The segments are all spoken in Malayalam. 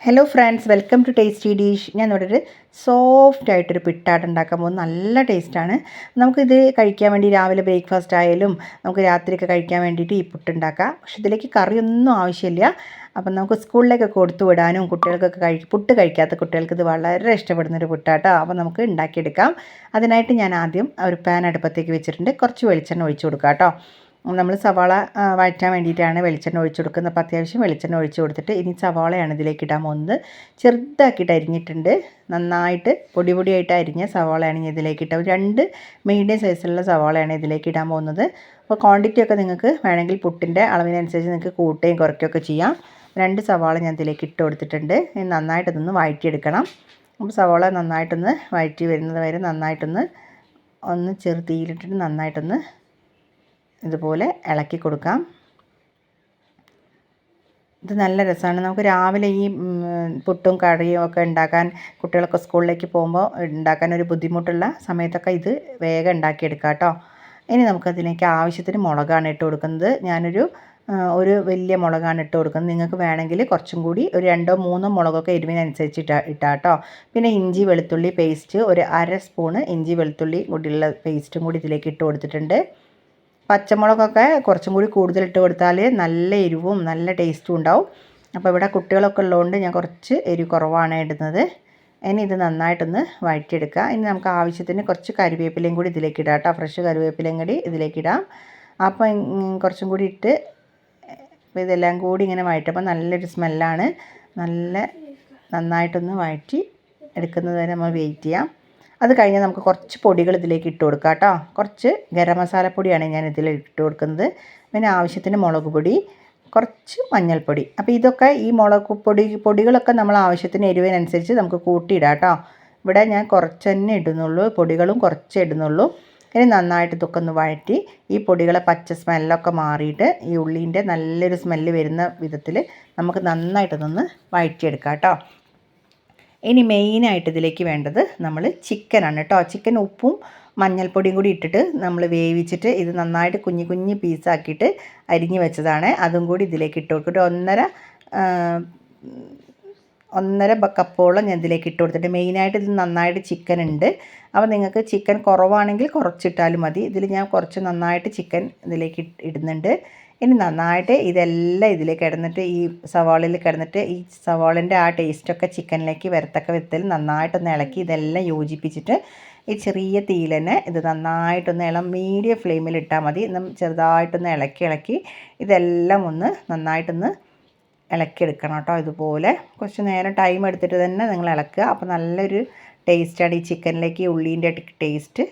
Hello friends welcome to tasty dish ഞാൻ ഇവിടെ ഒരു സോഫ്റ്റ് ആയിട്ടൊരു പിട്ടാട്ട് ഉണ്ടാക്കാൻ പോകുന്നത് നല്ല ടേസ്റ്റാണ് നമുക്കിത് കഴിക്കാൻ വേണ്ടി രാവിലെ ബ്രേക്ക്ഫാസ്റ്റ് ആയാലും നമുക്ക് രാത്രിയൊക്കെ കഴിക്കാൻ വേണ്ടിയിട്ട് ഈ പുട്ടുണ്ടാക്കാം പക്ഷെ ഇതിലേക്ക് കറിയൊന്നും ആവശ്യമില്ല. അപ്പം നമുക്ക് സ്കൂളിലേക്കൊക്കെ കൊടുത്തു വിടാനും കുട്ടികൾക്കൊക്കെ കഴി പുട്ട് കഴിക്കാത്ത കുട്ടികൾക്ക് ഇത് വളരെ ഇഷ്ടപ്പെടുന്നൊരു പുട്ടാട്ടോ. അപ്പോൾ നമുക്ക് ഉണ്ടാക്കിയെടുക്കാം. അതിനായിട്ട് ഞാൻ ആദ്യം ഒരു പാൻ അടുപ്പത്തേക്ക് വെച്ചിട്ടുണ്ട്. കുറച്ച് വെളിച്ചെണ്ണ ഒഴിച്ചു കൊടുക്കാം കേട്ടോ. നമ്മൾ സവാള വഴറ്റാൻ വേണ്ടിയിട്ടാണ് വെളിച്ചെണ്ണ ഒഴിച്ചു കൊടുക്കുന്നത്. അപ്പോൾ അത്യാവശ്യം വെളിച്ചെണ്ണ ഒഴിച്ചു കൊടുത്തിട്ട് ഇനി സവാളയാണ് ഇതിലേക്ക് ഇടാൻ പോകുന്നത്. ചെറുതാക്കിയിട്ട് അരിഞ്ഞിട്ടുണ്ട്. നന്നായിട്ട് പൊടി പൊടിയായിട്ട് അരിഞ്ഞ സവാളയാണ് ഇനി ഇതിലേക്ക് ഇട്ടത്. രണ്ട് മീഡിയം സൈസിലുള്ള സവാളയാണ് ഇതിലേക്ക് ഇടാൻ പോകുന്നത്. അപ്പോൾ ക്വാണ്ടിറ്റി ഒക്കെ നിങ്ങൾക്ക് വേണമെങ്കിൽ പുട്ടിന്റെ അളവിനനുസരിച്ച് നിങ്ങൾക്ക് കൂട്ടുകയും കുറയ്ക്കുകയൊക്കെ ചെയ്യാം. രണ്ട് സവാള ഞാൻ ഇതിലേക്ക് ഇട്ട് കൊടുത്തിട്ടുണ്ട്. നന്നായിട്ടൊന്ന് വഴറ്റിയെടുക്കണം. അപ്പോൾ സവാള നന്നായിട്ടൊന്ന് വഴറ്റി വരുന്നത് വരെ നന്നായിട്ടൊന്ന് ഒന്ന് ചെറുതീയിലിട്ടിട്ട് നന്നായിട്ടൊന്ന് ഇതുപോലെ ഇളക്കി കൊടുക്കാം. ഇത് നല്ല രസമാണ്. നമുക്ക് രാവിലെ ഈ പുട്ടും കറിയും ഒക്കെ ഉണ്ടാക്കാൻ കുട്ടികളൊക്കെ സ്കൂളിലേക്ക് പോകുമ്പോൾ ഉണ്ടാക്കാൻ ഒരു ബുദ്ധിമുട്ടുള്ള സമയത്തൊക്കെ ഇത് വേഗം ഉണ്ടാക്കിയെടുക്കാം കേട്ടോ. ഇനി നമുക്കതിലേക്ക് ആവശ്യത്തിന് മുളകാണ് ഇട്ട് കൊടുക്കുന്നത്. ഞാനൊരു ഒരു വലിയ മുളകാണ് ഇട്ട് കൊടുക്കുന്നത്. നിങ്ങൾക്ക് വേണമെങ്കിൽ കുറച്ചും കൂടി ഒരു രണ്ടോ മൂന്നോ മുളകൊക്കെ എരിവിനനുസരിച്ച് ഇട്ടാ ഇട്ടാ കേട്ടോ. പിന്നെ ഇഞ്ചി വെളുത്തുള്ളി പേസ്റ്റ് ഒരു അര സ്പൂണ് ഇഞ്ചി വെളുത്തുള്ളി കൂടിയുള്ള പേസ്റ്റും കൂടി ഇതിലേക്ക് ഇട്ട് കൊടുത്തിട്ടുണ്ട്. പച്ചമുളകൊക്കെ കുറച്ചും കൂടി കൂടുതലിട്ട് കൊടുത്താൽ നല്ല എരിവും നല്ല ടേസ്റ്റും ഉണ്ടാവും. അപ്പോൾ ഇവിടെ കുട്ടികളൊക്കെ ഉള്ളതുകൊണ്ട് ഞാൻ കുറച്ച് എരിവ് കുറവാണ് ഇടുന്നത്. ഇനി ഇത് നന്നായിട്ടൊന്ന് വഴറ്റിയെടുക്കുക. ഇനി നമുക്ക് ആവശ്യത്തിന് കുറച്ച് കരിവേപ്പിലയും കൂടി ഇതിലേക്ക് ഇടാം കേട്ടോ. ഫ്രഷ് കരിവേപ്പിലയും കൂടി ഇതിലേക്ക് ഇടാം. അപ്പം കുറച്ചും കൂടി ഇട്ട് ഇതെല്ലാം കൂടി ഇങ്ങനെ വഴറ്റപ്പോൾ നല്ലൊരു സ്മെല്ലാണ് നല്ല നന്നായിട്ടൊന്ന് വഴറ്റി എടുക്കുന്നത് വരെ നമ്മൾ വെയിറ്റ് ചെയ്യാം. അത് കഴിഞ്ഞാൽ നമുക്ക് കുറച്ച് പൊടികൾ ഇതിലേക്ക് ഇട്ട് കൊടുക്കാം കേട്ടോ. കുറച്ച് ഗരം മസാലപ്പൊടിയാണ് ഞാൻ ഇതിൽ ഇട്ട് കൊടുക്കുന്നത്. പിന്നെ ആവശ്യത്തിന് മുളക് പൊടി കുറച്ച് മഞ്ഞൾപ്പൊടി. അപ്പോൾ ഇതൊക്കെ ഈ മുളക് പൊടി പൊടികളൊക്കെ നമ്മൾ ആവശ്യത്തിന് എരിവിനനുസരിച്ച് നമുക്ക് കൂട്ടിയിടാം കേട്ടോ. ഇവിടെ ഞാൻ കുറച്ച് തന്നെ ഇടുന്നുള്ളൂ പൊടികളും കുറച്ച് ഇടുന്നുള്ളൂ. ഇനി നന്നായിട്ട് ഇതൊക്കെ ഒന്ന് വഴറ്റി ഈ പൊടികളെ പച്ച സ്മെല്ലൊക്കെ മാറിയിട്ട് ഈ ഉള്ളീന്റെ നല്ലൊരു സ്മെല്ല് വരുന്ന വിധത്തിൽ നമുക്ക് നന്നായിട്ടൊന്ന് വഴറ്റിയെടുക്കാം കേട്ടോ. ഇനി മെയിനായിട്ട് ഇതിലേക്ക് വേണ്ടത് നമ്മൾ ചിക്കനാണ് കേട്ടോ ചിക്കൻ ഉപ്പും മഞ്ഞൾപ്പൊടിയും കൂടി ഇട്ടിട്ട് നമ്മൾ വേവിച്ചിട്ട് ഇത് നന്നായിട്ട് കുഞ്ഞു കുഞ്ഞു പീസാക്കിയിട്ട് അരിഞ്ഞ് വെച്ചതാണ്. അതും കൂടി ഇതിലേക്ക് ഇട്ട് കൊടുത്തിട്ട് ഒന്നര ഒന്നര കപ്പോളം ഞാൻ ഇതിലേക്ക് ഇട്ട് കൊടുത്തിട്ട് മെയിനായിട്ട് ഇത് നന്നായിട്ട് ചിക്കൻ ഉണ്ട്. അപ്പോൾ നിങ്ങൾക്ക് ചിക്കൻ കുറവാണെങ്കിൽ കുറച്ചിട്ടാലും മതി. ഇതിൽ ഞാൻ കുറച്ച് നന്നായിട്ട് ചിക്കൻ ഇതിലേക്ക് ഇടുന്നുണ്ട്. ഇനി നന്നായിട്ട് ഇതെല്ലാം ഇതിൽ കിടന്നിട്ട് ഈ സവാളയിൽ കിടന്നിട്ട് ഈ സവാളിന്റെ ആ ടേസ്റ്റൊക്കെ ചിക്കനിലേക്ക് വരത്തക്ക വിധത്തിൽ നന്നായിട്ടൊന്ന് ഇളക്കി ഇതെല്ലാം യോജിപ്പിച്ചിട്ട് ഈ ചെറിയ തീയിൽ ഇത് നന്നായിട്ടൊന്ന് ഇളം മീഡിയം ഫ്ലെയിമിൽ ഇട്ടാൽ മതി. ചെറുതായിട്ടൊന്ന് ഇളക്കി ഇളക്കി ഇതെല്ലാം ഒന്ന് നന്നായിട്ടൊന്ന് ഇളക്കിയെടുക്കണം കേട്ടോ ഇതുപോലെ. കുറച്ച് നേരം ടൈം എടുത്തിട്ട് തന്നെ നിങ്ങൾ ഇളക്കുക. അപ്പോൾ നല്ലൊരു ടേസ്റ്റാണ് ഈ ചിക്കനിലേക്ക് ഉള്ളീന്റെ ടേസ്റ്റ്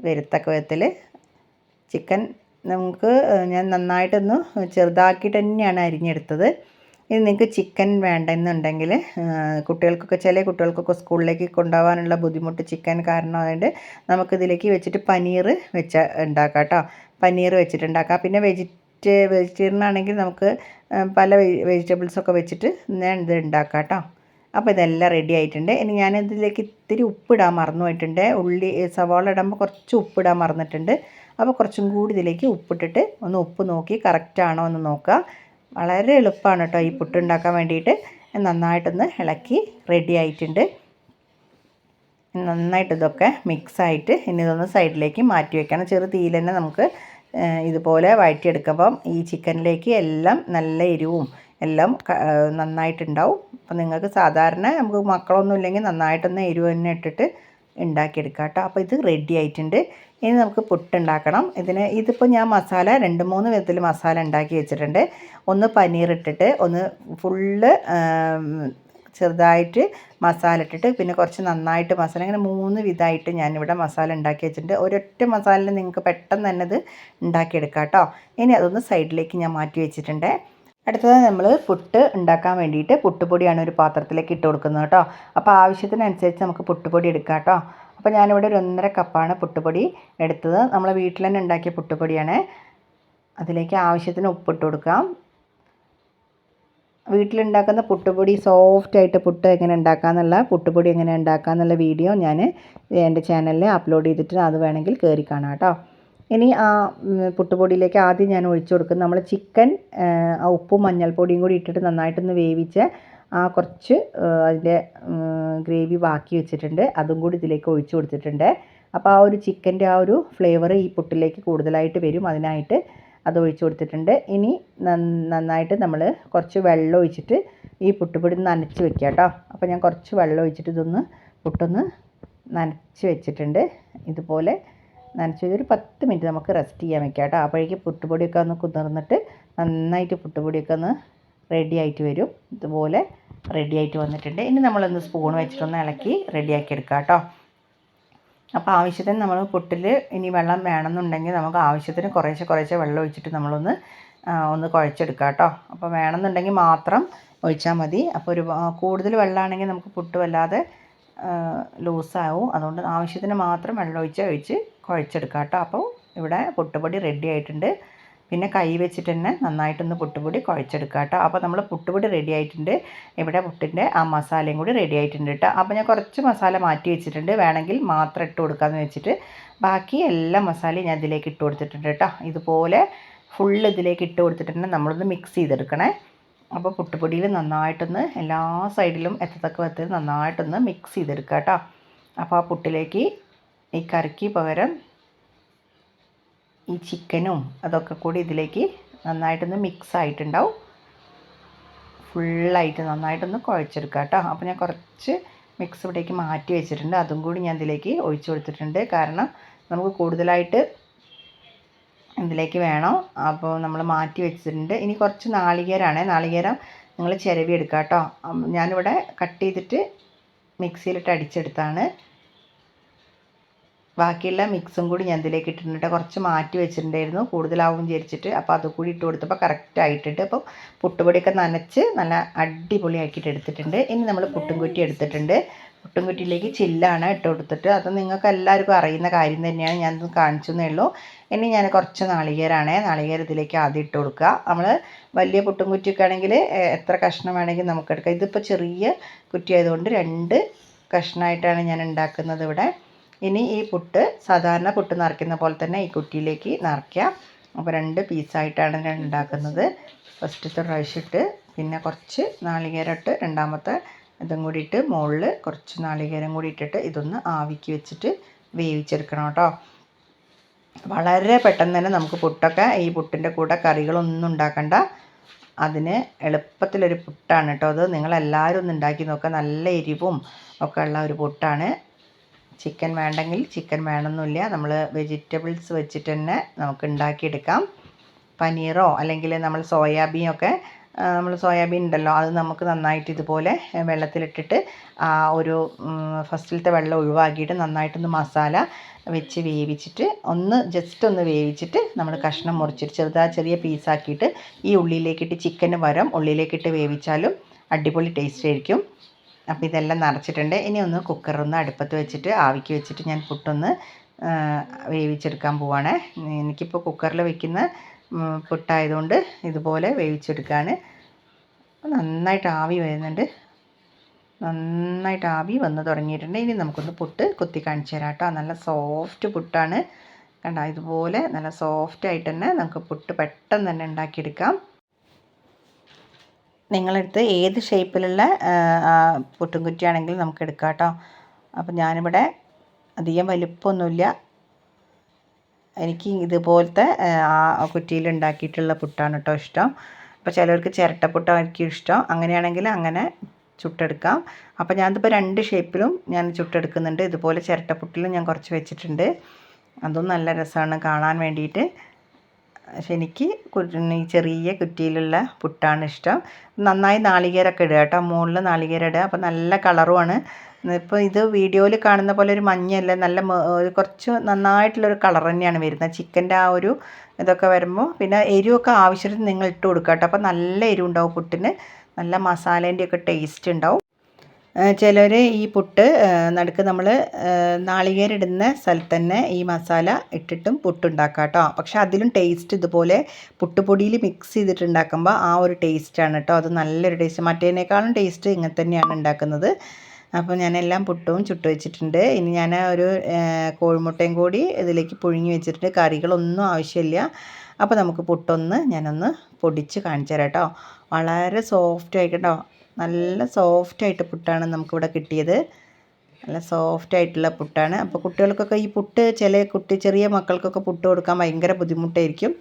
വരുത്തക്ക വിധത്തിൽ ചിക്കൻ നമുക്ക് ഞാൻ നന്നായിട്ടൊന്ന് ചെറുതാക്കിയിട്ട് തന്നെയാണ് അരിഞ്ഞെടുത്തത്. ഇനി നിങ്ങൾക്ക് ചിക്കൻ വേണ്ടെന്നുണ്ടെങ്കിൽ കുട്ടികൾക്കൊക്കെ ചില കുട്ടികൾക്കൊക്കെ സ്കൂളിലേക്ക് കൊണ്ടുപോകാനുള്ള ബുദ്ധിമുട്ട് ചിക്കൻ കാരണമായതുകൊണ്ട് നമുക്കിതിലേക്ക് വെച്ചിട്ട് പനീർ വെച്ച് ഉണ്ടാക്കാം കേട്ടോ പനീർ വെച്ചിട്ടുണ്ടാക്കാം. പിന്നെ വെജിറ്റ് വെജിറ്റേറിയൻ ആണെങ്കിൽ നമുക്ക് പല വെജിറ്റബിൾസൊക്കെ വെച്ചിട്ട് ഞാൻ ഇത് ഉണ്ടാക്കാം കേട്ടോ അപ്പോൾ ഇതെല്ലാം റെഡി ആയിട്ടുണ്ട്. ഇനി ഞാനിതിലേക്ക് ഇത്തിരി ഉപ്പിടാൻ മറന്നു പോയിട്ടുണ്ട്. ഉള്ളി സവാള ഇടുമ്പോൾ കുറച്ച് ഉപ്പിടാൻ മറന്നിട്ടുണ്ട്. അപ്പോൾ കുറച്ചും കൂടി ഇതിലേക്ക് ഉപ്പിട്ടിട്ട് ഒന്ന് ഉപ്പ് നോക്കി കറക്റ്റാണോ എന്ന് നോക്കുക. വളരെ എളുപ്പമാണ് കേട്ടോ ഈ പുട്ടുണ്ടാക്കാൻ വേണ്ടിയിട്ട്. നന്നായിട്ടൊന്ന് ഇളക്കി റെഡി ആയിട്ടുണ്ട്. നന്നായിട്ട് ഇതൊക്കെ മിക്സായിട്ട് ഇനി ഇതൊന്ന് സൈഡിലേക്ക് മാറ്റി വെക്കണം. ചെറു തീയിൽ തന്നെ നമുക്ക് ഇതുപോലെ വഴറ്റിയെടുക്കുമ്പം ഈ ചിക്കനിലേക്ക് എല്ലാം നല്ല എരിവും എല്ലാം നന്നായിട്ടുണ്ടാവും. അപ്പം നിങ്ങൾക്ക് സാധാരണ നമുക്ക് മക്കളൊന്നും ഇല്ലെങ്കിൽ നന്നായിട്ടൊന്ന് എരിവ് തന്നെ ഇട്ടിട്ട് ഉണ്ടാക്കിയെടുക്കാം കേട്ടോ. അപ്പോൾ ഇത് റെഡി ആയിട്ടുണ്ട്. ഇനി നമുക്ക് പുട്ടുണ്ടാക്കണം. ഇതിന് ഇതിപ്പോൾ ഞാൻ മസാല രണ്ട് മൂന്ന് വിധത്തിൽ മസാല ഉണ്ടാക്കി വെച്ചിട്ടുണ്ട്. ഒന്ന് പനീർ ഇട്ടിട്ട് ഒന്ന് ഫുള്ള് ചെറുതായിട്ട് മസാല ഇട്ടിട്ട് പിന്നെ കുറച്ച് നന്നായിട്ട് മസാല അങ്ങനെ മൂന്ന് വിധമായിട്ട് ഞാനിവിടെ മസാല ഉണ്ടാക്കി വെച്ചിട്ടുണ്ട്. ഒരൊറ്റ മസാലയിൽ നിങ്ങൾക്ക് പെട്ടെന്ന് തന്നെ ഇത് ഉണ്ടാക്കിയെടുക്കാം കേട്ടോ. ഇനി അതൊന്ന് സൈഡിലേക്ക് ഞാൻ മാറ്റി വെച്ചിട്ടുണ്ട്. അടുത്തത് നമ്മൾ പുട്ട് ഉണ്ടാക്കാൻ വേണ്ടിയിട്ട് പുട്ടുപൊടിയാണ് ഒരു പാത്രത്തിലേക്ക് ഇട്ട് കൊടുക്കുന്നത് കേട്ടോ. അപ്പോൾ ആവശ്യത്തിനനുസരിച്ച് നമുക്ക് പുട്ടുപൊടി എടുക്കാം കേട്ടോ. അപ്പോൾ ഞാനിവിടെ ഒരു ഒന്നര കപ്പാണ് പുട്ടുപൊടി എടുത്തത്. നമ്മൾ വീട്ടിൽ തന്നെ ഉണ്ടാക്കിയ പുട്ടുപൊടിയാണ്. അതിലേക്ക് ആവശ്യത്തിന് ഉപ്പിട്ട് കൊടുക്കാം. വീട്ടിലുണ്ടാക്കുന്ന പുട്ടുപൊടി സോഫ്റ്റ് ആയിട്ട് പുട്ട് എങ്ങനെ ഉണ്ടാക്കാമെന്നുള്ള പുട്ടുപൊടി എങ്ങനെ ഉണ്ടാക്കാമെന്നുള്ള വീഡിയോ ഞാൻ എന്റെ ചാനലിൽ അപ്ലോഡ് ചെയ്തിട്ട് അത് വേണമെങ്കിൽ കയറി കാണാം കേട്ടോ. ഇനി ആ പുട്ടുപൊടിയിലേക്ക് ആദ്യം ഞാൻ ഒഴിച്ചു കൊടുക്കുന്നത് നമ്മൾ ചിക്കൻ ഉപ്പും മഞ്ഞൾപ്പൊടിയും കൂടി ഇട്ടിട്ട് നന്നായിട്ടൊന്ന് വേവിച്ച് കുറച്ച് അതിന്റെ ഗ്രേവി ബാക്കി വെച്ചിട്ടുണ്ട്. അതും കൂടി ഇതിലേക്ക് ഒഴിച്ചു കൊടുത്തിട്ടുണ്ട്. അപ്പോൾ ആ ഒരു ചിക്കന്റെ ആ ഒരു ഫ്ലേവർ ഈ പുട്ടിലേക്ക് കൂടുതലായിട്ട് വരും. അതിനായിട്ട് അത് ഒഴിച്ചു കൊടുത്തിട്ടുണ്ട്. ഇനി നന്നായിട്ട് നമ്മൾ കുറച്ച് വെള്ളം ഒഴിച്ചിട്ട് ഈ പുട്ടുപൊടി നനച്ച് വെക്കുക കേട്ടോ. അപ്പോൾ ഞാൻ കുറച്ച് വെള്ളം ഒഴിച്ചിട്ട് ഇതൊന്ന് പുട്ടൊന്ന് നനച്ച് വെച്ചിട്ടുണ്ട്. ഇതുപോലെ നനച്ച് ഒരു പത്ത് മിനിറ്റ് നമുക്ക് റെസ്റ്റ് ചെയ്യാൻ വെക്കാം കേട്ടോ. അപ്പോഴേക്ക് പുട്ടുപൊടിയൊക്കെ ഒന്ന് കുതിർന്നിട്ട് നന്നായിട്ട് പുട്ടുപൊടിയൊക്കെ ഒന്ന് റെഡി ആയിട്ട് വരും. ഇതുപോലെ റെഡി ആയിട്ട് വന്നിട്ടുണ്ട്. ഇനി നമ്മളൊന്ന് സ്പൂൺ വെച്ചിട്ടൊന്ന് ഇളക്കി റെഡിയാക്കി എടുക്കാം കേട്ടോ. അപ്പോൾ ആവശ്യത്തിന് നമ്മൾ പുട്ടിൽ ഇനി വെള്ളം വേണമെന്നുണ്ടെങ്കിൽ നമുക്ക് ആവശ്യത്തിന് കുറേശ്ശെ കുറേശ്ശെ വെള്ളം ഒഴിച്ചിട്ട് നമ്മളൊന്ന് ഒന്ന് കുഴച്ചെടുക്കാം കേട്ടോ. അപ്പോൾ വേണമെന്നുണ്ടെങ്കിൽ മാത്രം ഒഴിച്ചാൽ മതി. അപ്പോൾ ഒരു കൂടുതൽ വെള്ളമാണെങ്കിൽ നമുക്ക് പുട്ട് വല്ലാതെ ലൂസാവും. അതുകൊണ്ട് ആവശ്യത്തിന് മാത്രം വെള്ളം ഒഴിച്ച് ഒഴിച്ച് കുഴച്ചെടുക്കാം കേട്ടോ. അപ്പോൾ ഇവിടെ പൊട്ടുപൊടി റെഡി ആയിട്ടുണ്ട്. പിന്നെ കൈ വെച്ചിട്ട് തന്നെ നന്നായിട്ടൊന്ന് പുട്ടുപൊടി കുഴച്ചെടുക്കുക കേട്ടോ. അപ്പോൾ നമ്മൾ പുട്ടുപൊടി റെഡി ആയിട്ടുണ്ട്. ഇവിടെ പുട്ടിന്റെ ആ മസാലയും കൂടി റെഡി ആയിട്ടുണ്ട് കേട്ടോ. അപ്പോൾ ഞാൻ കുറച്ച് മസാല മാറ്റി വെച്ചിട്ടുണ്ട്. വേണമെങ്കിൽ മാത്രം ഇട്ട് കൊടുക്കാമെന്ന് വെച്ചിട്ട് ബാക്കി എല്ലാ മസാലയും ഞാൻ ഇതിലേക്ക് ഇട്ട് കൊടുത്തിട്ടുണ്ട് കേട്ടോ. ഇതുപോലെ ഫുൾ ഇതിലേക്ക് ഇട്ട് കൊടുത്തിട്ടുണ്ട് നമ്മളൊന്ന് മിക്സ് ചെയ്തെടുക്കണേ. അപ്പോൾ പുട്ടുപൊടിയിൽ നന്നായിട്ടൊന്ന് എല്ലാ സൈഡിലും എത്തത്തക്ക വിധത്തിൽ നന്നായിട്ടൊന്ന് മിക്സ് ചെയ്തെടുക്കുക കേട്ടോ. അപ്പോൾ ആ പുട്ടിലേക്ക് ഈ കറിക്ക് പകരം ഈ ചിക്കനും അതൊക്കെ കൂടി ഇതിലേക്ക് നന്നായിട്ടൊന്ന് മിക്സ് ആയിട്ടുണ്ടാവും ഫുള്ളായിട്ട് നന്നായിട്ടൊന്ന് കുഴച്ചെടുക്കുക കേട്ടോ. അപ്പോൾ ഞാൻ കുറച്ച് മിക്സ് ഇവിടേക്ക് മാറ്റി വെച്ചിട്ടുണ്ട്. അതും കൂടി ഞാൻ ഇതിലേക്ക് ഒഴിച്ചു കൊടുത്തിട്ടുണ്ട്. കാരണം നമുക്ക് കൂടുതലായിട്ട് ഇതിലേക്ക് വേണം. അപ്പോൾ നമ്മൾ മാറ്റി വെച്ചിട്ടുണ്ട്. ഇനി കുറച്ച് നാളികേരമാണ്. നാളികേരം നിങ്ങൾ ചിരവി എടുക്കുക കേട്ടോ. ഞാനിവിടെ കട്ട് ചെയ്തിട്ട് മിക്സിയിലിട്ട് അടിച്ചെടുത്താണ്. ബാക്കിയുള്ള മിക്സും കൂടി ഞാൻ ഇതിലേക്ക് ഇട്ടിട്ടുണ്ട് കുറച്ച് മാറ്റി വെച്ചിട്ടുണ്ടായിരുന്നു. കൂടുതലാവും വിചാരിച്ചിട്ട്. അപ്പോൾ അതും കൂടി ഇട്ട് കൊടുത്തപ്പോൾ കറക്റ്റ് ആയിട്ടുണ്ട്. അപ്പോൾ പുട്ടുപൊടിയൊക്കെ നനച്ച് നല്ല അടിപൊളിയാക്കിയിട്ട് എടുത്തിട്ടുണ്ട്. ഇനി നമ്മൾ പുട്ടുംകുറ്റി എടുത്തിട്ടുണ്ട്. പുട്ടുംകുറ്റിയിലേക്ക് ചില്ലാണ് ഇട്ട് കൊടുത്തിട്ട്. അത് നിങ്ങൾക്ക് എല്ലാവർക്കും അറിയുന്ന കാര്യം തന്നെയാണ്. ഞാൻ കാണിച്ചെന്നേ ഉള്ളൂ. ഇനി ഞാൻ കുറച്ച് നാളികേരാണ്. നാളികേരം ഇതിലേക്ക് ആദ്യം ഇട്ട് കൊടുക്കുക. നമ്മൾ വലിയ പുട്ടുംകുറ്റിയൊക്കെ ആണെങ്കിൽ എത്ര കഷ്ണം വേണമെങ്കിൽ നമുക്ക് എടുക്കാം. ഇതിപ്പോൾ ചെറിയ കുറ്റി ആയതുകൊണ്ട് രണ്ട് കഷ്ണമായിട്ടാണ് ഞാൻ ഉണ്ടാക്കുന്നത് ഇവിടെ. ഇനി ഈ പുട്ട് സാധാരണ പുട്ട് നിറയ്ക്കുന്ന പോലെ തന്നെ ഈ കുറ്റിയിലേക്ക് നിറയ്ക്കാം. അപ്പോൾ രണ്ട് പീസായിട്ടാണ് ഞാൻ ഉണ്ടാക്കുന്നത്. ഫസ്റ്റത്തെ ഇട്ട് പിന്നെ കുറച്ച് നാളികേരം ഇട്ട് രണ്ടാമത്തെ ഇതും കൂടി ഇട്ട് മുകളിൽ കുറച്ച് നാളികേരം കൂടി ഇട്ടിട്ട് ഇതൊന്ന് ആവിക്ക് വെച്ചിട്ട് വേവിച്ചെടുക്കണം കേട്ടോ. വളരെ പെട്ടെന്ന് തന്നെ നമുക്ക് പുട്ടൊക്കെ ഈ പുട്ടിന്റെ കൂടെ കറികളൊന്നും ഉണ്ടാക്കണ്ട. അതിന് എളുപ്പത്തിലൊരു പുട്ടാണ് കേട്ടോ അത്. നിങ്ങളെല്ലാവരും ഒന്ന് ഉണ്ടാക്കി നോക്കുക. നല്ല എരിവും ഒക്കെ ഉള്ള ഒരു പുട്ടാണ്. ചിക്കൻ വേണ്ടെങ്കിൽ ചിക്കൻ വേണമെന്നില്ല. നമ്മൾ വെജിറ്റബിൾസ് വെച്ചിട്ട് തന്നെ നമുക്ക് ഉണ്ടാക്കിയെടുക്കാം. പനീറോ അല്ലെങ്കിൽ നമ്മൾ സോയാബീൻ ഒക്കെ നമ്മൾ സോയാബീൻ ഉണ്ടല്ലോ അത് നമുക്ക് നന്നായിട്ട് ഇതുപോലെ വെള്ളത്തിലിട്ടിട്ട് ആ ഒരു ഫസ്റ്റിലത്തെ വെള്ളം ഒഴിവാക്കിയിട്ട് നന്നായിട്ടൊന്ന് മസാല വെച്ച് വേവിച്ചിട്ട് ഒന്ന് ജസ്റ്റ് ഒന്ന് വേവിച്ചിട്ട് നമ്മൾ കഷ്ണം മുറിച്ചിട്ട് ചെറുതാ ചെറിയ പീസാക്കിയിട്ട് ഈ ഉള്ളിയിലേക്കിട്ട് ചിക്കന് പകരം ഉള്ളിയിലേക്കിട്ട് വേവിച്ചാലും അടിപൊളി ടേസ്റ്റ് ആയിരിക്കും. അപ്പോൾ ഇതെല്ലാം നിറച്ചിട്ടുണ്ട്. ഇനി ഒന്ന് കുക്കറൊന്ന് അടുപ്പത്ത് വെച്ചിട്ട് ആവിക്ക് വെച്ചിട്ട് ഞാൻ പുട്ടൊന്ന് വേവിച്ചെടുക്കാൻ പോവാണ്. എനിക്കിപ്പോൾ കുക്കറിൽ വെക്കുന്ന പുട്ടായതുകൊണ്ട് ഇതുപോലെ വേവിച്ചെടുക്കുകയാണ് നന്നായിട്ട് ആവി വരുന്നുണ്ട്. നന്നായിട്ട് ആവി വന്ന് തുടങ്ങിയിട്ടുണ്ട്. ഇനി നമുക്കൊന്ന് പുട്ട് കുത്തി കാണിച്ചു തരാം കേട്ടോ. നല്ല സോഫ്റ്റ് പുട്ടാണ്. കണ്ടോ? ഇതുപോലെ നല്ല സോഫ്റ്റ് ആയിട്ട് തന്നെ നമുക്ക് പുട്ട് പെട്ടെന്ന് തന്നെ ഉണ്ടാക്കിയെടുക്കാം. നിങ്ങളെടുത്ത് ഏത് ഷേപ്പിലുള്ള പൊട്ടും കുറ്റിയാണെങ്കിലും നമുക്ക് എടുക്കാം കേട്ടോ. അപ്പം ഞാനിവിടെ അധികം വലിപ്പമൊന്നുമില്ല. എനിക്ക് ഇതുപോലത്തെ കുറ്റിയിൽ ഉണ്ടാക്കിയിട്ടുള്ള പുട്ടാണ് കേട്ടോ ഇഷ്ടം. അപ്പോൾ ചിലർക്ക് ചിരട്ടപ്പുട്ടായിരിക്കും ഇഷ്ടം. അങ്ങനെയാണെങ്കിൽ അങ്ങനെ ചുട്ടെടുക്കാം. അപ്പോൾ ഞാനിതിപ്പോൾ രണ്ട് ഷേപ്പിലും ഞാൻ ചുട്ടെടുക്കുന്നുണ്ട്. ഇതുപോലെ ചിരട്ടപ്പുട്ടിലും ഞാൻ കുറച്ച് വെച്ചിട്ടുണ്ട്. അതും നല്ല രസമാണ് കാണാൻ വേണ്ടിയിട്ട്. പക്ഷെ എനിക്ക് ഈ ചെറിയ കുറ്റിയിലുള്ള പുട്ടാണ് ഇഷ്ടം. നന്നായി നാളികേരമൊക്കെ ഇടുക കേട്ടോ. മുകളിൽ നാളികേരം ഇടുക. അപ്പോൾ നല്ല കളറുമാണ്. ഇപ്പോൾ ഇത് വീഡിയോയിൽ കാണുന്ന പോലെ ഒരു മഞ്ഞല്ല നല്ല കുറച്ച് നന്നായിട്ടുള്ളൊരു കളർ തന്നെയാണ് വരുന്നത്. ചിക്കന്റെ ആ ഒരു ഇതൊക്കെ വരുമ്പോൾ പിന്നെ എരിവൊക്കെ ആവശ്യത്തിന് നിങ്ങൾ ഇട്ട് കൊടുക്കുക കേട്ടോ. അപ്പോൾ നല്ല എരിവുണ്ടാവും പുട്ടിന്. നല്ല മസാലേന്റെയൊക്കെ ടേസ്റ്റ് ഉണ്ടാവും. ചിലർ ഈ പുട്ട് നടുക്ക് നമ്മൾ നാളികേരം ഇടുന്ന സ്ഥലത്ത് തന്നെ ഈ മസാല ഇട്ടിട്ടും പുട്ടുണ്ടാക്കാം കേട്ടോ പക്ഷെ അതിലും ടേസ്റ്റ് ഇതുപോലെ പുട്ടുപൊടിയിൽ മിക്സ് ചെയ്തിട്ട് ഉണ്ടാക്കുമ്പോൾ ആ ഒരു ടേസ്റ്റാണ് കേട്ടോ അത് നല്ലൊരു ടേസ്റ്റ് മറ്റേതിനേക്കാളും ടേസ്റ്റ് ഇങ്ങനെ തന്നെയാണ് ഉണ്ടാക്കുന്നത്. അപ്പോൾ ഞാൻ എല്ലാം പുട്ടും ചുട്ട് വെച്ചിട്ടുണ്ട്. ഇനി ഞാൻ ഒരു കോഴിമുട്ടയും കൂടി ഇതിലേക്ക് പുഴുങ്ങി വെച്ചിട്ടുണ്ട്. കറികളൊന്നും ആവശ്യമില്ല. അപ്പോൾ നമുക്ക് പുട്ടൊന്ന് ഞാനൊന്ന് പൊടിച്ച് കാണിച്ചു തരാം കേട്ടോ വളരെ സോഫ്റ്റ് ആയിട്ടോ നല്ല സോഫ്റ്റായിട്ട് പുട്ടാണ് നമുക്കിവിടെ കിട്ടിയത്. നല്ല സോഫ്റ്റ് ആയിട്ടുള്ള പുട്ടാണ്. അപ്പോൾ കുട്ടികൾക്കൊക്കെ ഈ പുട്ട് ചില കുട്ടി ചെറിയ മക്കൾക്കൊക്കെ പുട്ട് കൊടുക്കാൻ ഭയങ്കര ബുദ്ധിമുട്ടായിരിക്കും.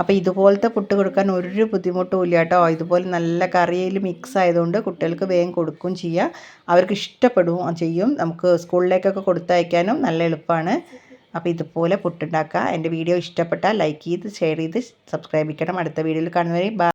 അപ്പോൾ ഇതുപോലത്തെ പുട്ട് കൊടുക്കാൻ ഒരു ബുദ്ധിമുട്ടും ഇല്ല കേട്ടോ. ഇതുപോലെ നല്ല കറിയിൽ മിക്സ് ആയതുകൊണ്ട് കുട്ടികൾക്ക് വേഗം കൊടുക്കുകയും ചെയ്യാം. അവർക്ക് ഇഷ്ടപ്പെടുകയും ചെയ്യും. നമുക്ക് സ്കൂളിലേക്കൊക്കെ കൊടുത്തയക്കാനും നല്ല എളുപ്പമാണ്. അപ്പോൾ ഇതുപോലെ പുട്ടുണ്ടാക്കുക എന്റെ വീഡിയോ ഇഷ്ടപ്പെട്ടാൽ ലൈക്ക് ചെയ്ത് ഷെയർ ചെയ്ത് സബ്സ്ക്രൈബ് ചെയ്യണം. അടുത്ത വീഡിയോയിൽ കാണുന്നവരെ